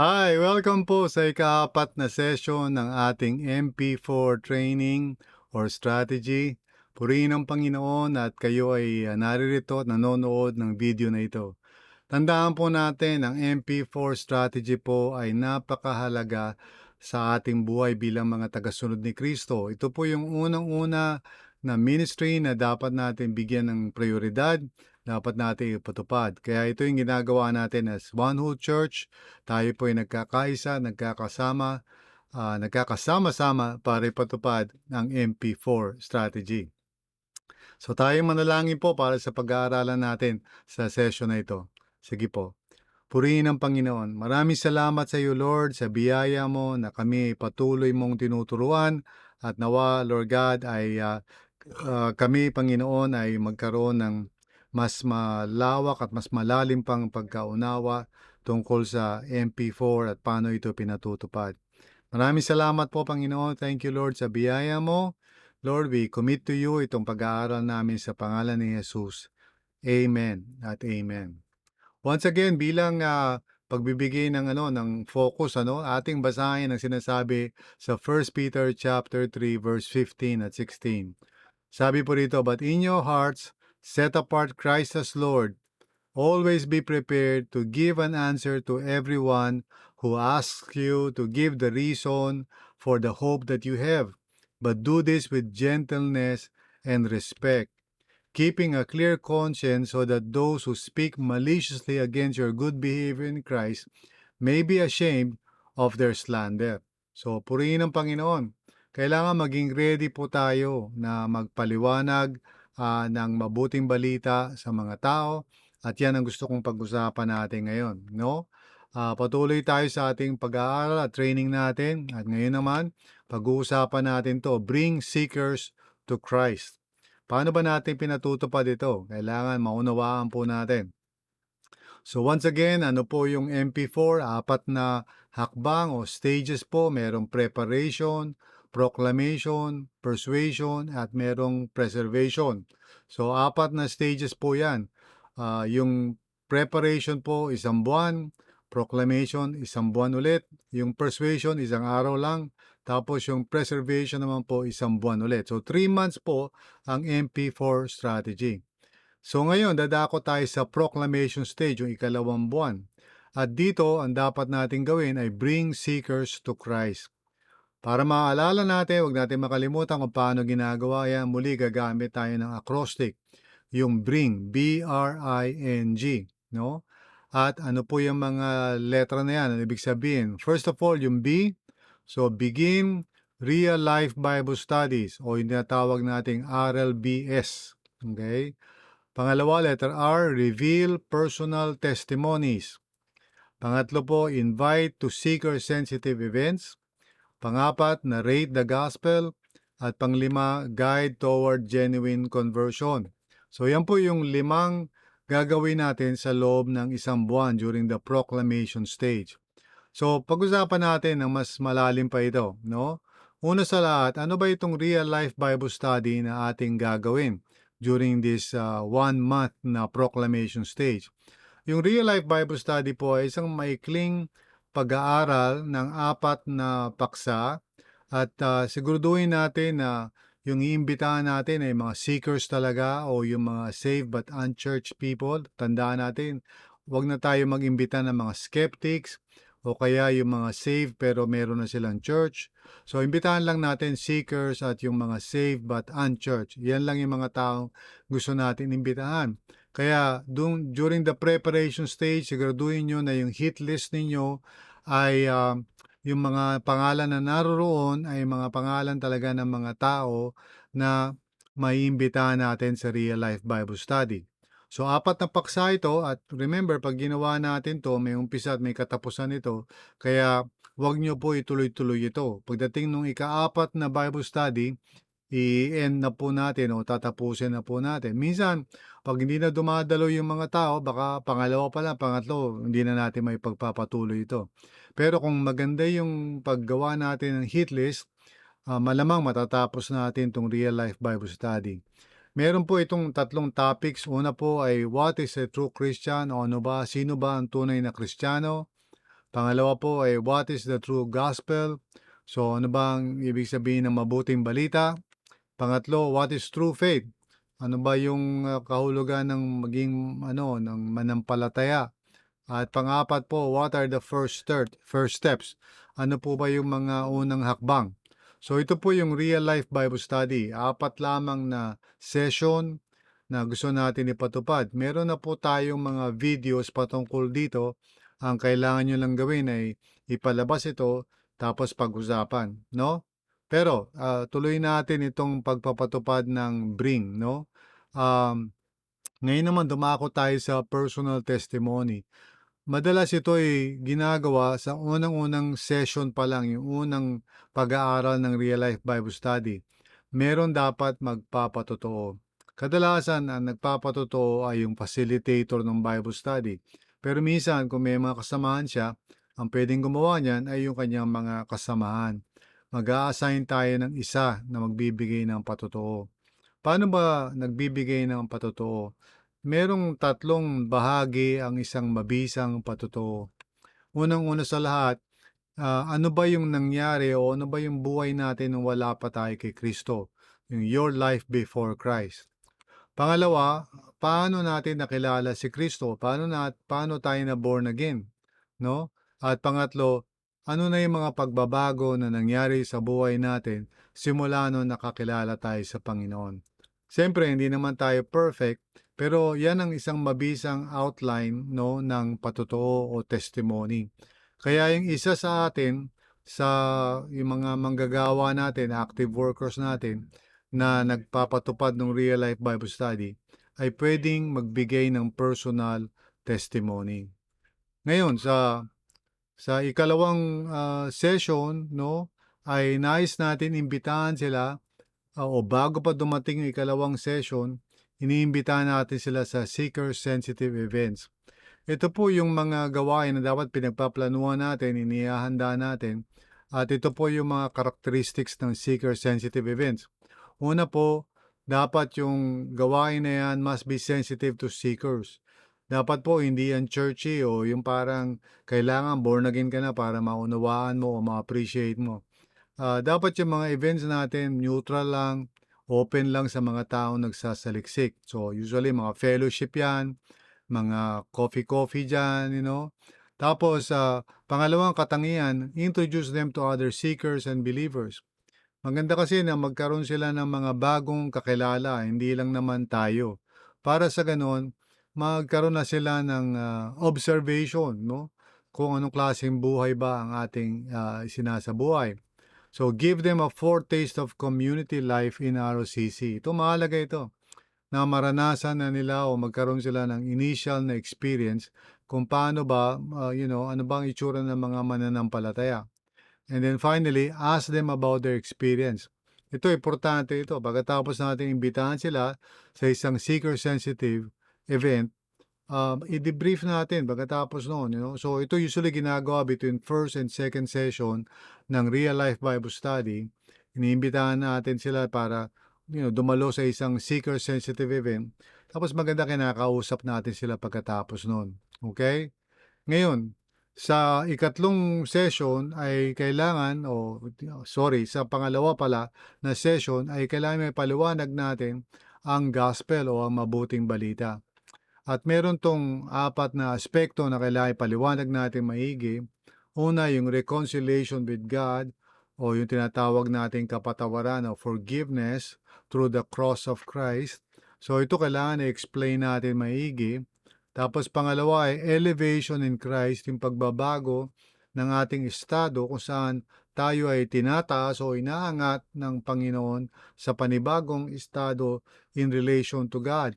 Hi, welcome po sa ikaapat na session ng ating MP4 training or strategy. Purihin ang Panginoon at kayo ay ah, naririto at nanonood ng video na ito. Tandaan po natin, ang MP4 strategy po ay napakahalaga sa ating buhay bilang mga tagasunod ni Kristo. Ito po yung unang-una na ministry na dapat natin bigyan ng prioridad, dapat natin ipatupad. Kaya ito yung ginagawa natin as One Whole Church. Tayo po ay nagkakaisa, nagkakasama, ah, nagkakasama-sama para ipatupad ang MP4 strategy. So tayo manalangin po para sa pag-aaralan natin sa session na ito. Sige po. Purihin ang Panginoon. Maraming salamat sa iyo, Lord, sa biyaya mo na kami patuloy mong tinuturuan at nawa, Lord God, ay ah, ah, kami, Panginoon, ay magkaroon ng mas malawak at mas malalim pang pagkaunawa tungkol sa MP4 at paano ito pinatutupad. Maraming salamat po, Panginoon. Thank you, Lord, sa biyaya mo. Lord, we commit to you itong pag-aaral namin sa pangalan ni Jesus. Amen at amen. Once again, bilang ah, pagbibigay ng ano ng focus ano, ating basahin ang sinasabi sa 1 Peter chapter 3 verse 15 at 16. Sabi po rito, but in your hearts set apart Christ as Lord. Always be prepared to give an answer to everyone who asks you to give the reason for the hope that you have. But do this with gentleness and respect, keeping a clear conscience so that those who speak maliciously against your good behavior in Christ may be ashamed of their slander. So, purihin ang Panginoon. Kailangan maging ready po tayo na magpaliwanag ah, ng mabuting balita sa mga tao at yan ang gusto kong pag-usapan natin ngayon, no? Ah, patuloy tayo sa ating pag-aaral at training natin at ngayon naman pag-uusapan natin to, bring seekers to Christ. Paano ba natin pinatutupad ito? Kailangan maunawaan po natin. So once again, ano po yung MP4? Apat na hakbang o stages po. Merong preparation, proclamation, persuasion, at merong preservation. So apat na stages po yan. Ah, yung preparation po isang buwan, proclamation isang buwan ulit, yung persuasion isang araw lang, tapos yung preservation naman po isang buwan ulit. So 3 months po ang MP4 strategy. So ngayon, dadako tayo sa proclamation stage, yung ikalawang buwan. At dito, ang dapat natin gawin ay bring seekers to Christ. Para maalala natin, huwag natin makalimutan kung paano ginagawa yan. Muli, gagamit tayo ng acrostic. Yung bring, B-R-I-N-G. No? At ano po yung mga letra na yan? Ano ibig sabihin? First of all, yung B. So, begin Real Life Bible Studies o yung tinatawag nating RLBS. Okay? Pangalawa, letter R, reveal personal testimonies. Pangatlo po, invite to seeker-sensitive events. Pangapat, narrate the gospel. At panglima, guide toward genuine conversion. So yan po yung limang gagawin natin sa loob ng isang buwan during the proclamation stage. So pag-usapan natin ng mas malalim pa ito, no? Una sa lahat, ano ba itong real life Bible study na ating gagawin during this uh, one month na proclamation stage? Yung real life Bible study po ay isang maikling pag-aaral ng apat na paksa at uh, siguraduhin natin na yung iimbitahan natin ay mga seekers talaga o yung mga saved but unchurched people. Tandaan natin, wag na tayo mag-imbita ng mga skeptics o kaya yung mga saved pero meron na silang church. So, imbitahan lang natin seekers at yung mga saved but unchurched. Yan lang yung mga taong gusto natin imbitahan. Kaya dun, during the preparation stage, siguraduhin nyo na yung hit list ninyo ay uh, yung mga pangalan na naroroon ay mga pangalan talaga ng mga tao na maiimbitahan natin sa real life Bible study. So, apat na paksa ito at remember, pag ginawa natin to, may umpisa at may katapusan ito. Kaya, huwag nyo po ituloy-tuloy ito. Pagdating nung ikaapat na Bible study, i-end na po natin o tatapusin na po natin. Minsan, pag hindi na dumadalo yung mga tao, baka pangalawa pa lang, pangatlo, hindi na natin may pagpapatuloy ito. Pero kung maganda yung paggawa natin ng hit list, uh, malamang matatapos natin itong real life Bible study. Meron po itong tatlong topics. Una po ay what is a true Christian o ano ba, sino ba ang tunay na Kristiyano? Pangalawa po ay what is the true gospel? So ano bang ibig sabihin ng mabuting balita? Pangatlo, what is true faith? Ano ba yung uh, kahulugan ng maging ano ng manampalataya? At pang-apat po, what are the first start, first steps? Ano po ba yung mga unang hakbang? So ito po yung real life Bible study. Apat lamang na session na gusto natin ipatupad. Meron na po tayong mga videos patungkol dito. Ang kailangan nyo lang gawin ay ipalabas ito tapos pag-usapan, no? Pero uh, tuloy natin itong pagpapatupad ng bring, no? Um, ngayon naman dumako tayo sa personal testimony. Madalas ito ay ginagawa sa unang-unang session pa lang, yung unang pag-aaral ng Real Life Bible Study. Meron dapat magpapatotoo. Kadalasan, ang nagpapatotoo ay yung facilitator ng Bible Study. Pero minsan, kung may mga kasamahan siya, ang pwedeng gumawa niyan ay yung kanyang mga kasamahan. Mag-a-assign tayo ng isa na magbibigay ng patotoo. Paano ba nagbibigay ng patotoo? Merong tatlong bahagi ang isang mabisang patotoo. Unang-una sa lahat, uh, ano ba yung nangyari o ano ba yung buhay natin nung wala pa tayo kay Kristo? Yung your life before Christ. Pangalawa, paano natin nakilala si Kristo? Paano na paano tayo na born again? No? At pangatlo, ano na yung mga pagbabago na nangyari sa buhay natin simula nung nakakilala tayo sa Panginoon? Siyempre, hindi naman tayo perfect, pero yan ang isang mabisang outline no, ng patotoo o testimony. Kaya yung isa sa atin, sa yung mga manggagawa natin, active workers natin, na nagpapatupad ng real life Bible study, ay pwedeng magbigay ng personal testimony. Ngayon, sa sa ikalawang uh, session, no, ay nais natin imbitahan sila uh, o bago pa dumating yung ikalawang session, iniimbitahan natin sila sa seeker-sensitive events. Ito po yung mga gawain na dapat pinagpaplanuhan natin, inihahanda natin, at ito po yung mga characteristics ng seeker-sensitive events. Una po, dapat yung gawain na yan must be sensitive to seekers. Dapat po hindi yan churchy o yung parang kailangan born again ka na para maunawaan mo o ma-appreciate mo. Uh, dapat yung mga events natin neutral lang, open lang sa mga taong nagsasaliksik. So, usually mga fellowship yan, mga coffee-coffee dyan, you know. Tapos, uh, pangalawang katangian, introduce them to other seekers and believers. Maganda kasi na magkaroon sila ng mga bagong kakilala, hindi lang naman tayo. Para sa ganun, magkaroon na sila ng uh, observation, no? Kung anong klaseng buhay ba ang ating uh, sinasabuhay. So, give them a foretaste of community life in ROCC. Ito, mahalaga ito. Na maranasan na nila o magkaroon sila ng initial na experience kung paano ba, uh, you know, ano bang itsura ng mga mananampalataya. And then finally, ask them about their experience. Ito, importante ito. Pagkatapos natin imbitahan sila sa isang seeker-sensitive event, um, i-debrief natin pagkatapos noon. You know? So ito usually ginagawa between first and second session ng real life Bible study. Iniimbitahan natin sila para you know, dumalo sa isang seeker sensitive event. Tapos maganda kinakausap natin sila pagkatapos noon. Okay? Ngayon, sa ikatlong session ay kailangan, o sorry, sa pangalawa pala na session ay kailangan may paliwanag natin ang gospel o ang mabuting balita. At meron tong apat na aspekto na kailangan paliwanag natin maigi. Una, yung reconciliation with God o yung tinatawag nating kapatawaran o forgiveness through the cross of Christ. So ito kailangan i-explain natin maigi. Tapos pangalawa ay elevation in Christ, yung pagbabago ng ating estado kung saan tayo ay tinataas o inaangat ng Panginoon sa panibagong estado in relation to God.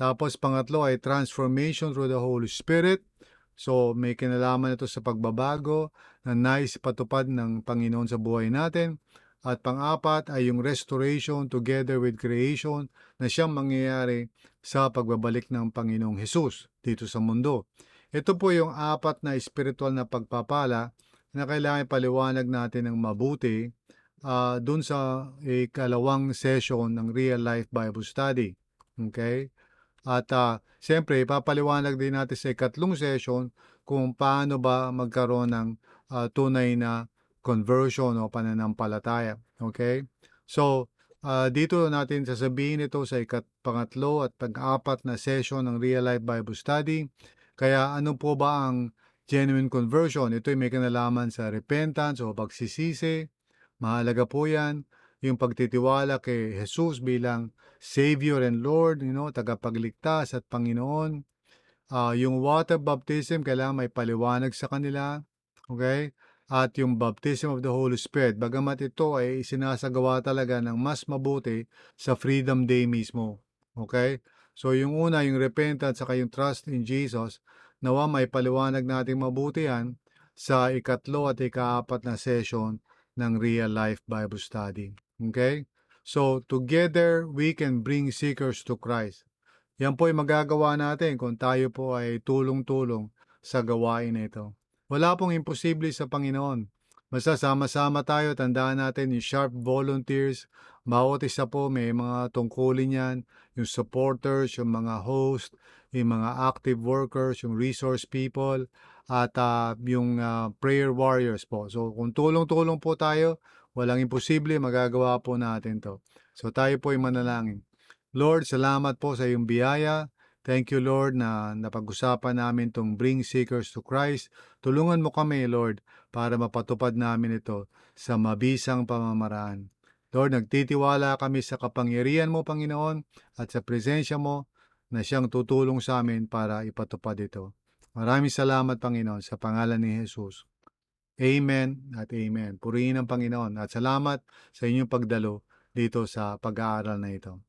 Tapos pangatlo ay transformation through the Holy Spirit. So may kinalaman ito sa pagbabago na nais patupad ng Panginoon sa buhay natin. At pang-apat ay yung restoration together with creation na siyang mangyayari sa pagbabalik ng Panginoong Hesus dito sa mundo. Ito po yung apat na spiritual na pagpapala na kailangan paliwanag natin ng mabuti uh, dun sa ikalawang session ng Real Life Bible Study. Okay? At, ah, siyempre ipapaliwanag din natin sa ikatlong session kung paano ba magkaroon ng, ah, tunay na conversion o pananampalataya, okey? So, ah, dito natin sasabihin ito sa ikat pangatlo at pang-apat na session ng Real Life Bible Study. Kaya ano po ba ang genuine conversion? Ito'y may kinalaman sa repentance o pagsisisi. Mahalaga po 'yan, yung pagtitiwala kay Jesus bilang Savior and Lord, you know, tagapagligtas at Panginoon. Ah, yung water baptism kailangan may paliwanag sa kanila, okey? At yung baptism of the Holy Spirit, bagamat ito ay isinasagawa talaga ng mas mabuti sa Freedom Day mismo, okey? So yung una, yung repentance saka yung trust in Jesus, nawa maipaliwanag nating mabuti 'yan sa ikatlo at ikaapat na session ng Real Life Bible Study, okey? So together we can bring seekers to Christ. Yan po ay magagawa natin kung tayo po ay tulong-tulong sa gawain ito. Wala pong imposible sa Panginoon. Basta sama-sama tayo, tandaan natin yung sharp volunteers, bawat isa po may mga tungkulin yan, yung supporters, yung mga host, yung mga active workers, yung resource people, at ah, yung ah, prayer warriors po. So kung tulong-tulong po tayo, walang imposible, magagawa po natin to. So tayo po ay manalangin. Lord, salamat po sa iyong biyaya. Thank you, Lord, na napag-usapan namin tong bring seekers to Christ. Tulungan mo kami, Lord, para mapatupad namin ito sa mabisang pamamaraan. Lord, nagtitiwala kami sa kapangyarihan mo, Panginoon, at sa presensya mo na siyang tutulong sa amin para ipatupad ito. Maraming salamat, Panginoon, sa pangalan ni Jesus. Amen at amen. Purihin ang Panginoon at salamat sa inyong pagdalo dito sa pag-aaral na ito.